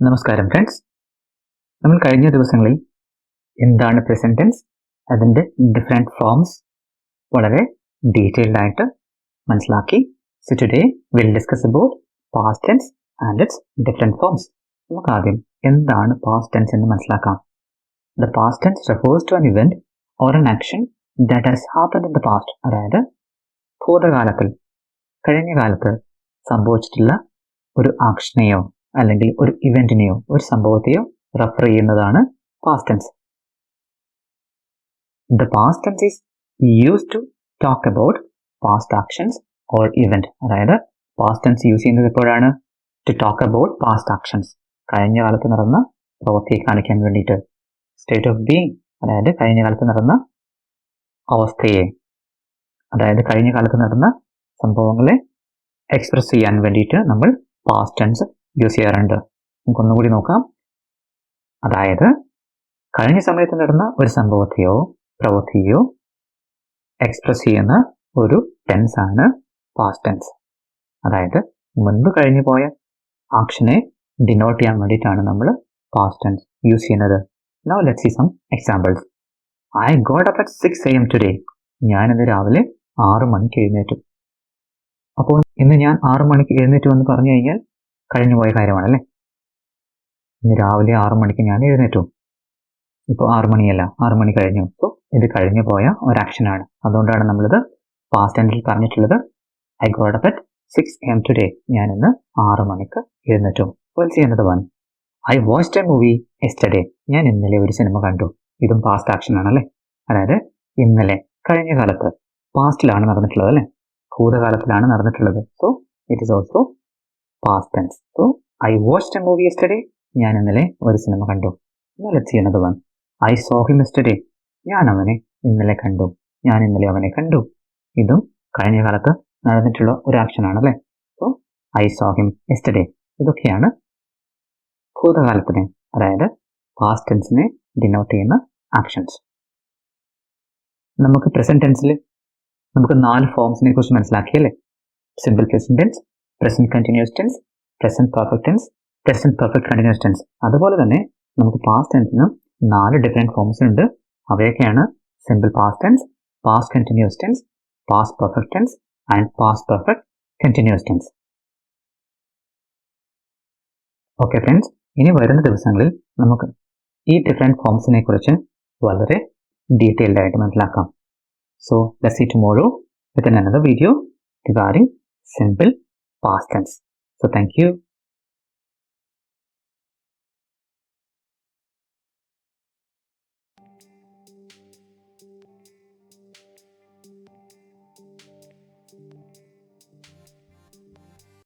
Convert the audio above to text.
നമസ്കാരം ഫ്രണ്ട്സ് നമ്മൾ കഴിഞ്ഞ ദിവസങ്ങളിൽ എന്താണ് പ്രസന്റ് ടെൻസ് അതിന്റെ ഡിഫറെന്റ് ഫോംസ് വളരെ ഡീറ്റെയിൽഡ് ആയിട്ട് മനസ്സിലാക്കി. So today will discuss about past tense and its different forms നമുക്ക് ആദ്യം എന്താണ് പാസ്റ്റ് ടെൻസ് എന്ന് മനസ്സിലാക്കാം. The past tense refers to an event or an action that has happen in the past അതായത് ഭൂതകാലത്തിൽ കഴിഞ്ഞ കാലത്ത് സംഭവിച്ചിട്ടുള്ള ഒരു ആക്ഷനെയോ അല്ലെങ്കിൽ ഒരു ഇവന്റിനെയോ ഒരു സംഭവത്തെയോ റെഫർ ചെയ്യുന്നതാണ് past tense the past tense is use to talk about past actions or event അതായത് പാസ്റ്റ് ടെൻസ് യൂസ് ചെയ്യുന്നത് എപ്പോഴാണ്? To talk about past actions കഴിഞ്ഞ കാലത്ത് നടന്ന പ്രവൃത്തിയെ കാണിക്കാൻ വേണ്ടിയിട്ട്. സ്റ്റേറ്റ് ഓഫ് ബീങ് അതായത് കഴിഞ്ഞ കാലത്ത് നടന്ന അവസ്ഥയെ. അതായത് കഴിഞ്ഞ കാലത്ത് നടന്ന സംഭവങ്ങളെ എക്സ്പ്രസ് ചെയ്യാൻ വേണ്ടിയിട്ട് നമ്മൾ പാസ്റ്റ് ടെൻസ് യൂസ് ചെയ്യാറുണ്ട്. നമുക്കൊന്നുകൂടി നോക്കാം. അതായത് കഴിഞ്ഞ സമയത്ത് നടന്ന ഒരു സംഭവത്തെയോ പ്രവൃത്തിയോ എക്സ്പ്രസ് ചെയ്യുന്ന ഒരു ടെൻസ് ആണ് പാസ്റ്റ് ടെൻസ് അതായത് മുൻപ് കഴിഞ്ഞു പോയ ആക്ഷനെ ഡിനോട്ട് ചെയ്യാൻ വേണ്ടിയിട്ടാണ് നമ്മൾ പാസ്റ്റ് ടെൻസ് യൂസ് ചെയ്യുന്നത്. Now let see some examples I got up at six A M today ഞാനിന്ന് രാവിലെ ആറ് മണിക്ക് എഴുന്നേറ്റു. അപ്പോൾ ഇന്ന് ഞാൻ ആറ് മണിക്ക് എഴുന്നേറ്റു എന്ന് പറഞ്ഞു കഴിഞ്ഞാൽ കഴിഞ്ഞു പോയ കാര്യമാണല്ലേ? ഇന്ന് രാവിലെ ആറു മണിക്ക് ഞാൻ എഴുന്നേറ്റു. ഇപ്പോൾ ആറ് മണിയല്ല ആറു മണി കഴിഞ്ഞു. സോ ഇത് കഴിഞ്ഞു പോയ ഒരു ആക്ഷനാണ് അതുകൊണ്ടാണ് നമ്മളിത് പാസ്റ്റ് ടെൻസിൽ പറഞ്ഞിട്ടുള്ളത് I got up at six M today ഞാൻ ഇന്ന് ആറു മണിക്ക് എഴുന്നേറ്റു. വെൽ ചെയ്യുന്നത് one I watch a movie yesterday ഞാൻ ഇന്നലെ ഒരു സിനിമ കണ്ടു. ഇതും പാസ്റ്റ് ആക്ഷൻ ആണല്ലേ? അതായത് ഇന്നലെ കഴിഞ്ഞ കാലത്ത്. പാസ്റ്റിലാണ് നടന്നിട്ടുള്ളത് അല്ലേ? ഭൂതകാലത്തിലാണ് നടന്നിട്ടുള്ളത്. So it is also past tense so I watched a movie yesterday ഞാൻ ഇന്നലെ ഒരു സിനിമ കണ്ടു. ഇന്നലെ ചെയ്യുന്നത് one I saw him yesterday ഞാൻ അവനെ ഇന്നലെ കണ്ടു. ഞാൻ ഇന്നലെ അവനെ കണ്ടു. ഇതും കഴിഞ്ഞ കാലത്ത് നടന്നിട്ടുള്ള ഒരു ആക്ഷൻ ആണല്ലേ? So I saw him yesterday ഇതൊക്കെയാണ് ഭൂതകാലത്തിനെ അതായത് പാസ്റ്റ് ടെൻസിനെ ഡിനോട്ട് ചെയ്യുന്ന ആക്ഷൻസ് നമുക്ക് പ്രസന്റ് ടെൻസിൽ നമുക്ക് നാല് ഫോംസിനെ കുറിച്ച് മനസ്സിലാക്കിയല്ലേ? Simple present tense present continuous tense present perfect tense present perfect continuous tense അതുപോലെ തന്നെ നമുക്ക് പാസ്റ്റ് ടെൻസിന് നാല് ഡിഫറെന്റ് ഫോംസ് ഉണ്ട്. അവയൊക്കെയാണ് simple past tense past continuous tense past perfect tense and past perfect continuous tense okay friends ഇനി വരുന്ന ദിവസങ്ങളിൽ നമുക്ക് ഈ ഡിഫറെന്റ് ഫോംസിനെ കുറിച്ച് വളരെ ഡീറ്റെയിൽഡ് ആയിട്ട് മനസ്സിലാക്കാം. So let's meet tomorrow with another video regarding simple past tense so thank you